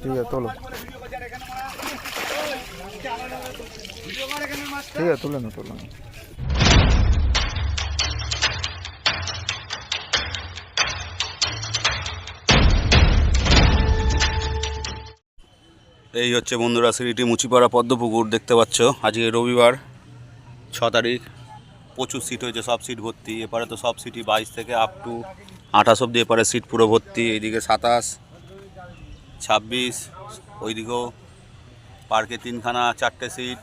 ঠিক আছে, তোলো। ঠিক আছে, তুলে না না এই হচ্ছে বন্ধুরা সিঁড়িটি মুচিপাড়া পদ্মপুকুর, দেখতে পাচ্ছ? আজকে রবিবার, ছ তারিখ। প্রচুর সিট হয়েছে, সব সিট ভর্তি। এপারে তো সব সিটই বাইশ থেকে আপ টু আঠাশ অব্দি এপারে সিট পুরো ভর্তি। এইদিকে সাতাশ ছাব্বিশ, ওইদিকেও পার্কে তিনখানা, চারটে সিট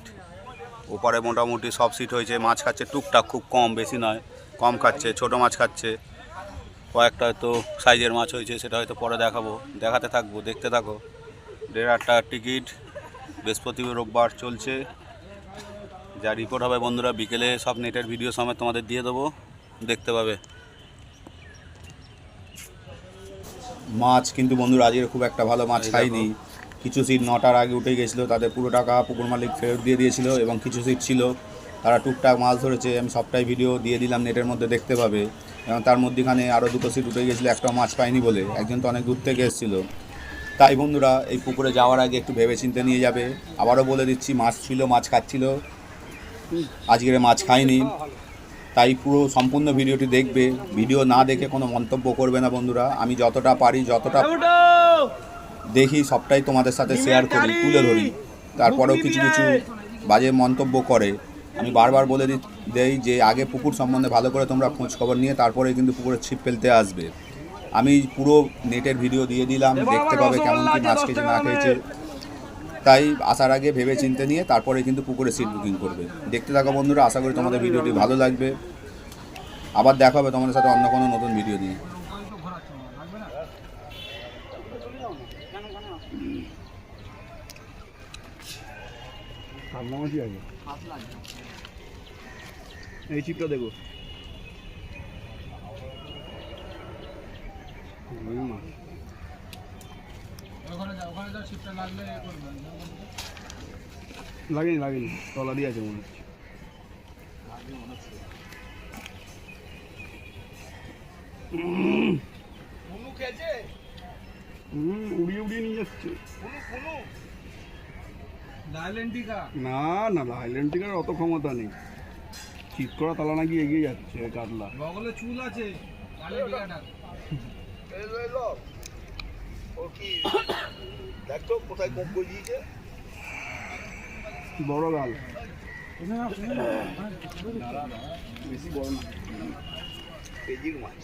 ওপারে মোটামুটি সব সিট হয়েছে। মাছ খাচ্ছে টুকটাক, খুব কম, বেশি নয়, কম খাচ্ছে, ছোট মাছ খাচ্ছে। কয়েকটা হয়তো সাইজের মাছ হয়েছে, সেটা হয়তো পরে দেখাবো। দেখাতে থাকব, দেখতে থাকো। দেড় হাজার টাকার টিকিট বৃহস্পতিবার রোববার চলছে। যা রিপোর্ট হবে বন্ধুরা, বিকেলে সব নেটের ভিডিও সমেত তোমাদের দিয়ে দেবো। দেখতে পাবে। মাছ কিন্তু বন্ধুরা আজকে খুব একটা ভালো মাছ খাইনি। কিছু সিট নটার আগে উঠে গেছিল তাদের পুরো টাকা পুকুর মালিক ফেরত দিয়ে দিয়েছিল এবং কিছু সিট ছিল। তারা টুকটাক মাছ ধরেছে আমি সবটাই ভিডিও দিয়ে দিলাম নেটের মধ্যে দেখতে পাবে। এবং তার মধ্যেখানে আরও দুটো সিট উঠে গেছিল একটা মাছ পাইনি বলে। একজন তো অনেক দূর থেকে এসেছিল। তাই বন্ধুরা এই পুকুরে যাওয়ার আগে একটু ভেবে চিন্তে নিয়ে যাবে। আবারও বলে দিচ্ছি মাছ ছিল মাছ খাচ্ছিল। আজকের মাছ খায়নি তাই পুরো সম্পূর্ণ ভিডিওটি দেখবে। ভিডিও না দেখে কোনো মন্তব্য করবে না বন্ধুরা। আমি যতটা পারি যতটা দেখি সবটাই তোমাদের সাথে শেয়ার করি তুলে ধরি। তারপরেও কিছু কিছু বাজে মন্তব্য করে। আমি বারবার বলে দেই যে আগে পুকুর সম্বন্ধে ভালো করে তোমরা খোঁজ খবর নিয়ে তারপরে কিন্তু পুকুরে ছিপ ফেলতে আসবে। আমি পুরো নেটের ভিডিও দিয়ে দিলাম। দেখতে পাবে কেমন কি মাছ খেয়েছে না খেয়েছে। তাই আসার আগে ভেবে চিন্তে নিয়ে তারপরে কিন্তু পুকুরে সিট বুকিং করবে। দেখতে থাকো বন্ধুরা, আশা করি তোমাদের ভিডিওটি ভালো লাগবে। আবার দেখা হবে তোমাদের সাথে অন্য কোনো নতুন ভিডিও নিয়ে। এই চিপটা দেখো। লাগেনি লাগেনি। তলা দিয়ে আছে মনে হচ্ছে। হুম উড়িয়ে উড়িয়ে নিয়ে যাচ্ছে না না লাইলেন্টিকার অত ক্ষমতা নেই। চিৎ করা তালা নাকি এগিয়ে যাচ্ছে কাতলা বগলে চুল আছে কালে টিকাটা বড় গাল বেশি বড় না কেজির মাছ।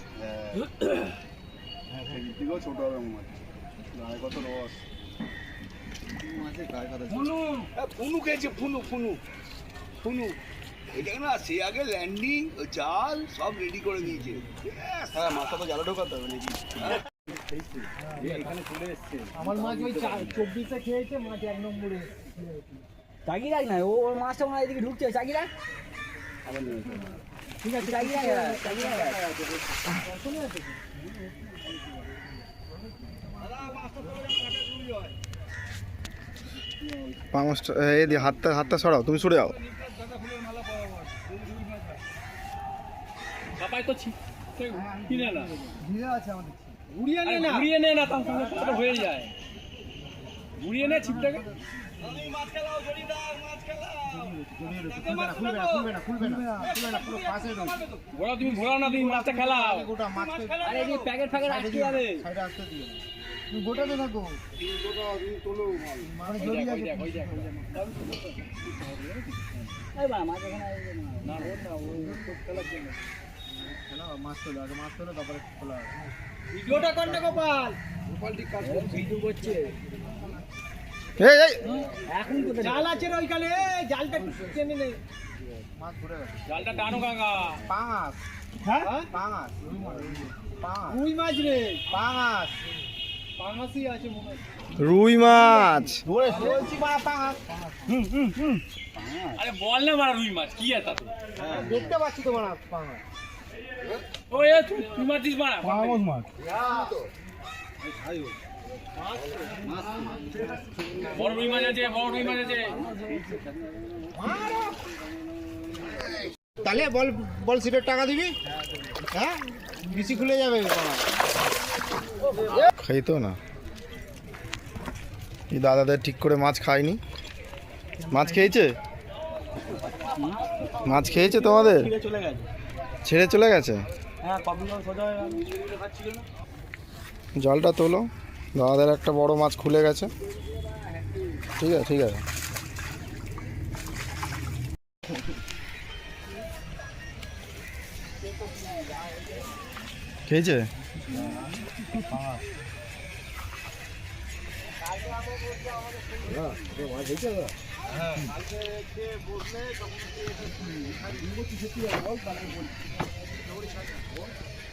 হ্যাঁ কেজির থেকেও ছোট হবে মাছ গায়ে কত রস। মাছের গায়ে কত ফুনু ফুনু খেয়েছে ফুনু ফুনু। ফুনু। এটা না সে আগে ল্যান্ডিং জাল সব রেডি করে দিয়েছে। হ্যাঁ মাথা তো জালে ঢোকাতে হবে নাকি? আমার মাছ ওই চব্বিশে খেয়েছে? মাছ এক নম্বরে চাকি রাখ না? ও ওর মাছটা মনে এদিকে ঢুকছে। চাকি রাখ ঠিক আছে। চাকি রাখ চাকি রাখ পাঁচটা এই দিয়ে হাতটা হাতটা সরাও তুমি সরে যাও। বাবাই তো ছি- কিনে না ঘিরে আছে। আমাদের আরে নে না। ঘুরিয়ে নে না তার সঙ্গে হয়ে যায়। ঘুরিয়ে নে ছিপটাকে ঘোড়া তুমি ঘোরাও না তুমি মাছটা খেলাও। প্যাকেট ফ্যাকেট যাবে। আসতে দিও। তুমি গোটাতে থাকো মাছ এখানে না। না না ওই তো খেলার খেলা মাছ তোলো আগে মাছ তোলো তারপরে খোলা হবে। ভিডিওটা কর না গোপাল। ভিডিও করছে এই এই। এখন তো জাল আছে রে ওইখানে। এই জালটা টেনে নে মাছ ঘুরে গেছে জালটা টানো কাকা। পাঙাশ। হ্যাঁ? পাঙাশ। রুই মাছ পাঙাশ। রুই মাছ রে। পাঙাশ। পাঙাশই আছে মনে হয়। রুই মাছ। ধরে বলছি বা পাঙাশ। আরে বল না মারা রুই মাছ কি আছে? তাতে দেখতে পাচ্ছি তো মাছ পাঙাশ। ওই এ তুই তুই মারছিস মারা। মাছ বড় রুই মাছ আছে বড় রুই মাছ আছে। তাহলে বল বল সিটের টাকা দিবি? হ্যাঁ? বেশি খুলে যাবে খাইতো না। এই দাদাদের ঠিক করে মাছ খায়নি মাছ খেয়েছে? মাছ খেয়েছে তোমাদের? চলে গেছে ছেড়ে চলে গেছে। হ্যাঁ হয়ে জলটা তোলো। দাদাদের একটা বড় মাছ খুলে গেছে। ঠিক আছে ঠিক আছে। খেয়েছে?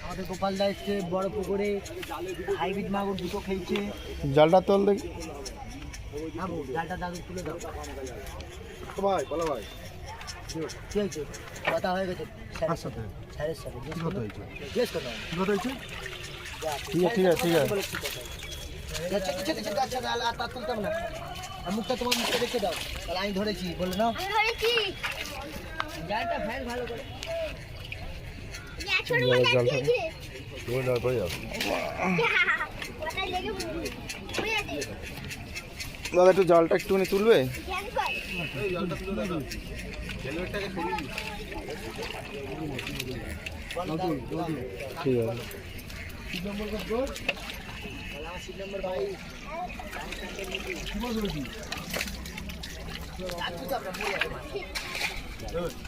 আমাদের গোপাল দা এসছে বড় পুকুরে হাইব্রিড মাগুর দুটো খেলছে জালটা তোল দেখি। জালটা দাদু তুলে দাও। ভাই বলো ভাই। কি হয়েছে? কথা হয়ে গেছে। স্যারের সাথে স্যারের সাথে। জিজ্ঞেস ঠিক আছে ঠিক আছে ঠিক আছে। আচ্ছা কিছু কিছু আচ্ছা আর তার তুলতাম না। মুখটা তোমার মুখটা দেখে দাও। তাহলে আমি ধরেছি বলে নাও। আমি ধরেছি। জালটা ফেল ভালো করে। জল তুমি জল পড়ে আছে দাদা একটু জালটা একটুখানি তুলবে ঠিক আছে ধরেছি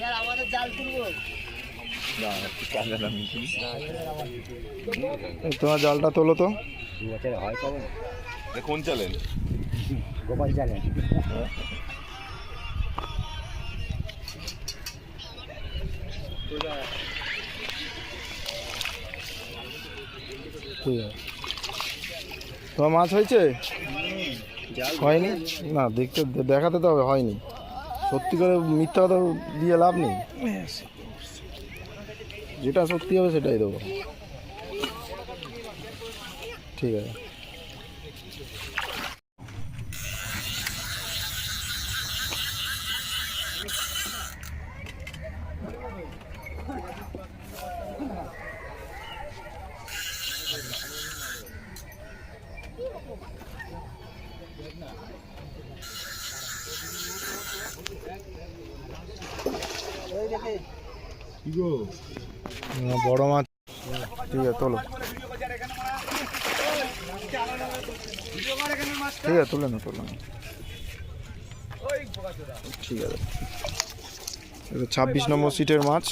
স্যার আমাদের জাল তুলবো। তোমার জালটা তোলো তো। গোপাল জালে? ঠিক আছে তোমার মাছ হয়েছে? হয়নি? না দেখতে দেখাতে তো হবে হয়নি। সত্যি করে মিথ্যা কথা দিয়ে লাভ নেই? যেটা সত্যি হবে সেটাই দেবো। ঠিক আছে। না, বড় মাছ। ঠিক আছে, তোলো। ঠিক আছে, তুলে না তুলে না। ঠিক আছে। ছাব্বিশ নম্বর সিটের মাছ।